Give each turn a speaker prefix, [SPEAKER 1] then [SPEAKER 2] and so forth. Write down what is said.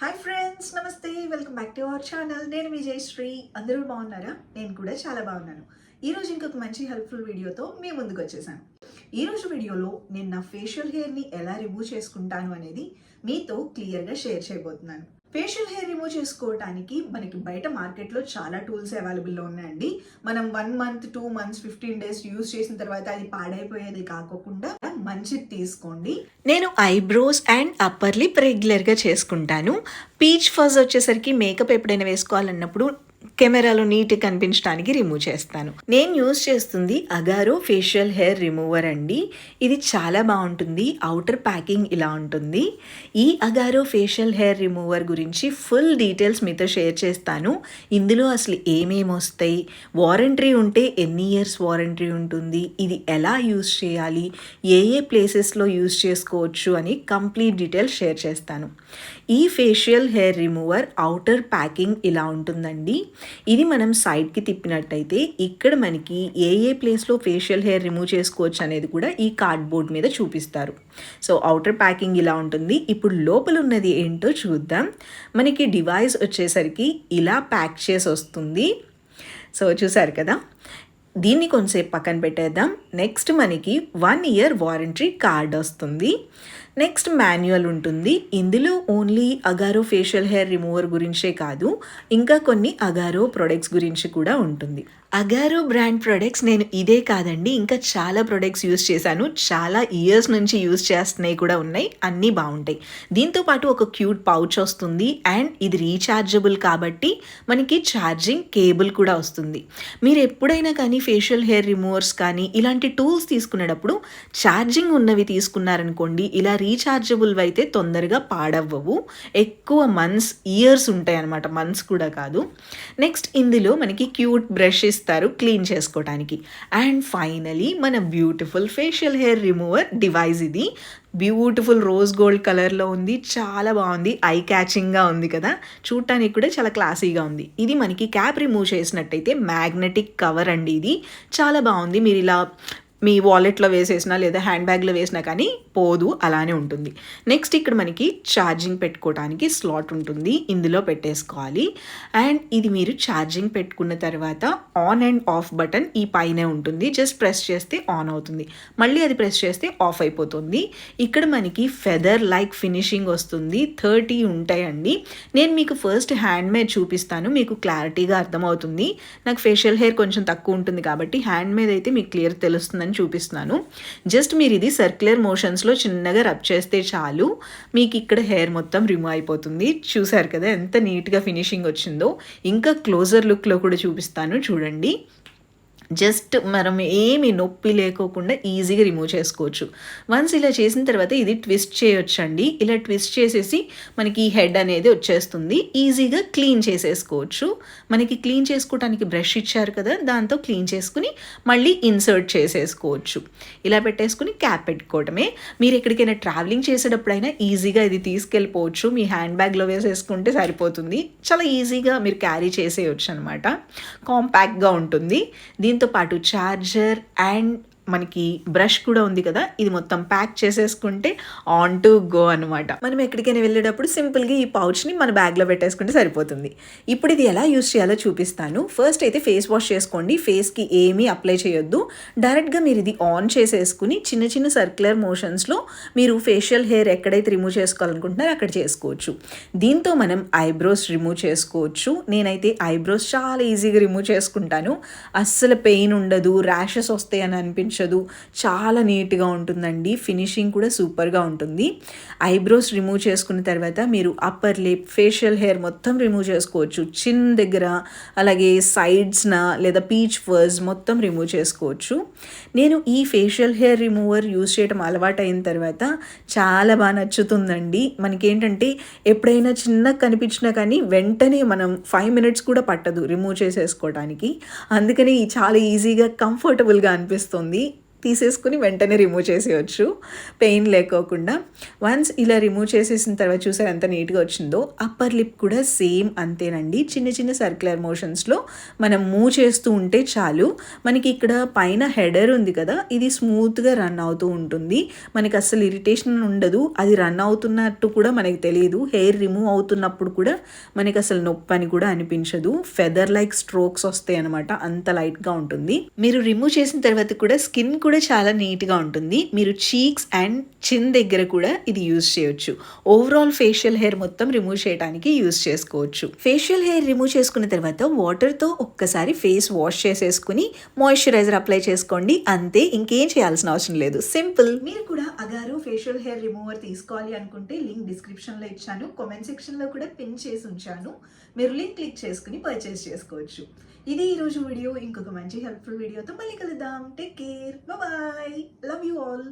[SPEAKER 1] Hi friends నమస్తే welcome back to our channel నేను విజయశ్రీ అందరూ బాగున్నారా? నేను కూడా చాలా బాగున్నాను. ఈరోజు ఇంకొక మంచి హెల్ప్ఫుల్ వీడియోతో మీ ముందుకు వచ్చేసాను. ఈరోజు వీడియోలో నేను నా ఫేషియల్ హెయిర్ని ఎలా రిమూవ్ చేసుకుంటాను అనేది మీతో క్లియర్గా షేర్ చేయబోతున్నాను. ఫేషియల్ హెయిర్ రిమూవ్ చేసుకోవడానికి మనకి బయట మార్కెట్లో చాలా టూల్స్ అవైలబుల్లో ఉన్నాయండి. మనం one month two months fifteen days use చేసిన తర్వాత అది పాడైపోయేది కాకోకుండా మంచిది తీసుకోండి.
[SPEAKER 2] నేను ఐబ్రోస్ అండ్ అప్పర్ లిప్ రెగ్యులర్గా చేసుకుంటాను. పీచ్ ఫజ్ వచ్చేసరికి మేకప్ ఎప్పుడైనా వేసుకోవాలన్నప్పుడు కెమెరాలో నీట్గా కనిపించడానికి రిమూవ్ చేస్తాను. నేను యూజ్ చేస్తుంది అగారో ఫేషియల్ హెయిర్ రిమూవర్ అండి. ఇది చాలా బాగుంటుంది. అవుటర్ ప్యాకింగ్ ఇలా ఉంటుంది. ఈ అగారో ఫేషియల్ హెయిర్ రిమూవర్ గురించి ఫుల్ డీటెయిల్స్ మీతో షేర్ చేస్తాను. ఇందులో అసలు ఏమేమి వస్తాయి? వారంటరీ ఉంటే ఎన్ని ఇయర్స్ వారంటరీ ఉంటుంది? ఇది ఎలా యూజ్ చేయాలి? ఏ ఏ ప్లేసెస్లో యూజ్ చేసుకోవచ్చు అని కంప్లీట్ డీటెయిల్స్ షేర్ చేస్తాను. ఈ facial hair remover outer packing ఇలా ఉంటుందండి. ఇది మనం సైడ్కి తిప్పినట్టయితే ఇక్కడ మనకి ఏ ఏ ప్లేస్లో ఫేషియల్ హెయిర్ రిమూవ్ చేసుకోవచ్చు అనేది కూడా ఈ కార్డ్బోర్డ్ మీద చూపిస్తారు. సో అవుటర్ ప్యాకింగ్ ఇలా ఉంటుంది. ఇప్పుడు లోపల ఉన్నది ఏంటో చూద్దాం. మనకి డివైస్ వచ్చేసరికి ఇలా ప్యాక్ చేసి వస్తుంది. సో చూసారు కదా? దీన్ని కొంచెంసేపు పక్కన పెట్టేద్దాం. నెక్స్ట్ మనకి వన్ ఇయర్ వారంటీ కార్డ్ వస్తుంది. నెక్స్ట్ మాన్యువల్ ఉంటుంది. ఇందులో only Agaro facial hair remover గురించే కాదు ఇంకా కొన్ని అగారో ప్రొడక్ట్స్ గురించి కూడా ఉంటుంది. అగారో బ్రాండ్ ప్రొడక్ట్స్ నేను ఇదే కాదండి ఇంకా చాలా ప్రొడక్ట్స్ యూస్ చేశాను. చాలా ఇయర్స్ నుంచి యూస్ చేస్తున్నాయి కూడా ఉన్నాయి అన్నీ బాగుంటాయి. దీంతో పాటు ఒక క్యూట్ పౌచ్ వస్తుంది అండ్ ఇది రీఛార్జబుల్ కాబట్టి మనకి ఛార్జింగ్ కేబుల్ కూడా వస్తుంది. మీరు ఎప్పుడైనా కానీ ఫేషియల్ హెయిర్ రిమూవర్స్ కానీ ఇలాంటి టూల్స్ తీసుకునేటప్పుడు ఛార్జింగ్ ఉన్నవి తీసుకున్నారనుకోండి ఇలా రీఛార్జబుల్ అయితే తొందరగా పాడవ్వవు. ఎక్కువ మంత్స్ ఇయర్స్ ఉంటాయి అన్నమాట మంత్స్ కూడా కాదు. నెక్స్ట్ ఇందులో మనకి క్యూట్ బ్రషెస్ ఇస్తారు క్లీన్ చేసుకోవడానికి అండ్ ఫైనలీ మన beautiful facial hair remover device ఇది. బ్యూటిఫుల్ రోజ్ గోల్డ్ కలర్లో ఉంది. చాలా బాగుంది. ఐ క్యాచింగ్గా ఉంది కదా. చూడటానికి కూడా చాలా క్లాసీగా ఉంది. ఇది మనకి క్యాప్ రిమూవ్ చేసినట్టయితే మ్యాగ్నెటిక్ కవర్ అండి ఇది. చాలా బాగుంది. మీరు ఇలా మీ వాలెట్లో వేసేసినా లేదా హ్యాండ్ బ్యాగ్లో వేసినా కానీ పోదు అలానే ఉంటుంది. నెక్స్ట్ ఇక్కడ మనకి ఛార్జింగ్ పెట్టుకోవడానికి స్లాట్ ఉంటుంది. ఇందులో పెట్టేసుకోవాలి. అండ్ ఇది మీరు ఛార్జింగ్ పెట్టుకున్న తర్వాత ఆన్ అండ్ ఆఫ్ బటన్ ఈ పైనే ఉంటుంది. జస్ట్ ప్రెస్ చేస్తే ఆన్ అవుతుంది. మళ్ళీ అది ప్రెస్ చేస్తే ఆఫ్ అయిపోతుంది. ఇక్కడ మనకి ఫెదర్ లైక్ ఫినిషింగ్ వస్తుంది. థర్టీ ఉంటాయండి. నేను మీకు ఫస్ట్ హ్యాండ్ మేడ్ చూపిస్తాను. మీకు క్లారిటీగా అర్థమవుతుంది. నాకు ఫేషియల్ హెయిర్ కొంచెం తక్కువ ఉంటుంది కాబట్టి హ్యాండ్ మేడ్ అయితే మీకు క్లియర్ తెలుస్తుంది చేయాలని చూపిస్తున్నాను. జస్ట్ మీరు ఇది సర్క్యులర్ మోషన్స్లో చిన్నగా రబ్ చేస్తే చాలు. మీకు ఇక్కడ హెయిర్ మొత్తం రిమూవ్ అయిపోతుంది. చూసారు కదా ఎంత నీట్గా ఫినిషింగ్ వచ్చిందో. ఇంకా క్లోజర్ లుక్లో కూడా చూపిస్తాను. చూడండి. జస్ట్ మనం ఏమి నొప్పి లేకోకుండా ఈజీగా రిమూవ్ చేసుకోవచ్చు. వన్స్ ఇలా చేసిన తర్వాత ఇది ట్విస్ట్ చేయొచ్చండి. ఇలా ట్విస్ట్ చేసేసి మనకి ఈ హెడ్ అనేది వచ్చేస్తుంది. ఈజీగా క్లీన్ చేసేసుకోవచ్చు. మనకి క్లీన్ చేసుకోవడానికి బ్రష్ ఇచ్చారు కదా దాంతో క్లీన్ చేసుకుని మళ్ళీ ఇన్సర్ట్ చేసేసుకోవచ్చు. ఇలా పెట్టేసుకుని క్యాప్ పెట్టుకోవటమే. మీరు ఎక్కడికైనా ట్రావెలింగ్ చేసేటప్పుడైనా ఈజీగా ఇది తీసుకెళ్ళిపోవచ్చు. మీ హ్యాండ్ బ్యాగ్లో వేసేసుకుంటే సరిపోతుంది. చాలా ఈజీగా మీరు క్యారీ చేసేయచ్చు అనమాట కాంపాక్ట్గా ఉంటుంది. దీని దీంతో పాటు ఛార్జర్ అండ్ మనకి బ్రష్ కూడా ఉంది కదా ఇది మొత్తం ప్యాక్ చేసేసుకుంటే ఆన్ టు గో అనమాట మనం ఎక్కడికైనా వెళ్ళేటప్పుడు సింపుల్గా ఈ పౌచ్ని మన బ్యాగ్లో పెట్టేసుకుంటే సరిపోతుంది. ఇప్పుడు ఇది ఎలా యూస్ చేయాలో చూపిస్తాను. ఫస్ట్ అయితే ఫేస్ వాష్ చేసుకోండి. ఫేస్కి ఏమీ అప్లై చేయొద్దు. డైరెక్ట్గా మీరు ఇది ఆన్ చేసేసుకుని చిన్న చిన్న సర్క్యులర్ మోషన్స్లో మీరు ఫేషియల్ హెయిర్ ఎక్కడైతే రిమూవ్ చేసుకోవాలనుకుంటున్నారో అక్కడ చేసుకోవచ్చు. దీంతో మనం ఐబ్రోస్ రిమూవ్ చేసుకోవచ్చు. నేనైతే ఐబ్రోస్ చాలా ఈజీగా రిమూవ్ చేసుకుంటాను. అస్సలు పెయిన్ ఉండదు. ర్యాషెస్ వస్తాయి అని అనిపించదు కనిపించదు చాలా నీట్గా ఉంటుందండి. ఫినిషింగ్ కూడా సూపర్గా ఉంటుంది. ఐబ్రోస్ రిమూవ్ చేసుకున్న తర్వాత మీరు అప్పర్ లిప్ ఫేషియల్ హెయిర్ మొత్తం రిమూవ్ చేసుకోవచ్చు. చిన్ దగ్గర అలాగే సైడ్స్న లేదా పీచ్ ఫర్స్ మొత్తం రిమూవ్ చేసుకోవచ్చు. నేను ఈ ఫేషియల్ హెయిర్ రిమూవర్ యూస్ చేయడం అలవాటు అయిన తర్వాత చాలా బాగా నచ్చుతుందండి. మనకేంటంటే ఎప్పుడైనా చిన్నగా కనిపించినా కానీ వెంటనే మనం ఫైవ్ మినిట్స్ కూడా పట్టదు రిమూవ్ చేసేసుకోవడానికి అందుకని చాలా ఈజీగా కంఫర్టబుల్గా అనిపిస్తుంది. తీసేసుకుని వెంటనే రిమూవ్ చేసేయచ్చు. పెయిన్ లేకోకుండా. వన్స్ ఇలా రిమూవ్ చేసేసిన తర్వాత చూసారు ఎంత నీట్గా వచ్చిందో? అప్పర్ లిప్ కూడా సేమ్ అంతేనండి. చిన్న చిన్న సర్క్యులర్ మోషన్స్లో మనం మూవ్ చేస్తూ ఉంటే చాలు. మనకి ఇక్కడ పైన హెడర్ ఉంది కదా ఇది స్మూత్గా రన్ అవుతూ ఉంటుంది. మనకి అస్సలు ఇరిటేషన్ ఉండదు. అది రన్ అవుతున్నట్టు కూడా మనకి తెలియదు. హెయిర్ రిమూవ్ అవుతున్నప్పుడు కూడా మనకి అసలు నొప్పి అని కూడా అనిపించదు. ఫెదర్ లైక్ స్ట్రోక్స్ వస్తాయి అనమాట అంత లైట్గా ఉంటుంది. మీరు రిమూవ్ చేసిన తర్వాత కూడా స్కిన్ కూడా చాలా నీట్గా ఉంటుంది. మీరు చీక్స్ అండ్ చిన్ దగ్గర కూడా ఇది యూజ్ చేయొచ్చు. ఓవరాల్ ఫేషియల్ హెయిర్ మొత్తం రిమూవ్ చేయడానికి యూజ్ చేసుకోవచ్చు. ఫేషియల్ హెయిర్ రిమూవ్ చేసుకున్న తర్వాత వాటర్తో ఒక్కసారి ఫేస్ వాష్ చేసేసుకుని మాయిశ్చరైజర్ అప్లై చేసుకోండి. అంతే ఇంకేం చేయాల్సిన అవసరం లేదు. సింపుల్
[SPEAKER 1] మీరు కూడా అగారు ఫేషియల్ హెయిర్ రిమూవర్ తీసుకోవాలి అనుకుంటే లింక్ డిస్క్రిప్షన్లో ఇచ్చాను. కామెంట్ సెక్షన్లో కూడా పిన్ చేసి ఉంచాను. మీరు లింక్ క్లిక్ చేసుకుని పర్చేస్ చేసుకోవచ్చు. ఇది ఈరోజు వీడియో. ఇంకొక మంచి హెల్ప్ఫుల్ వీడియోతో మళ్ళీ కలుద్దాం. Take care bye love you all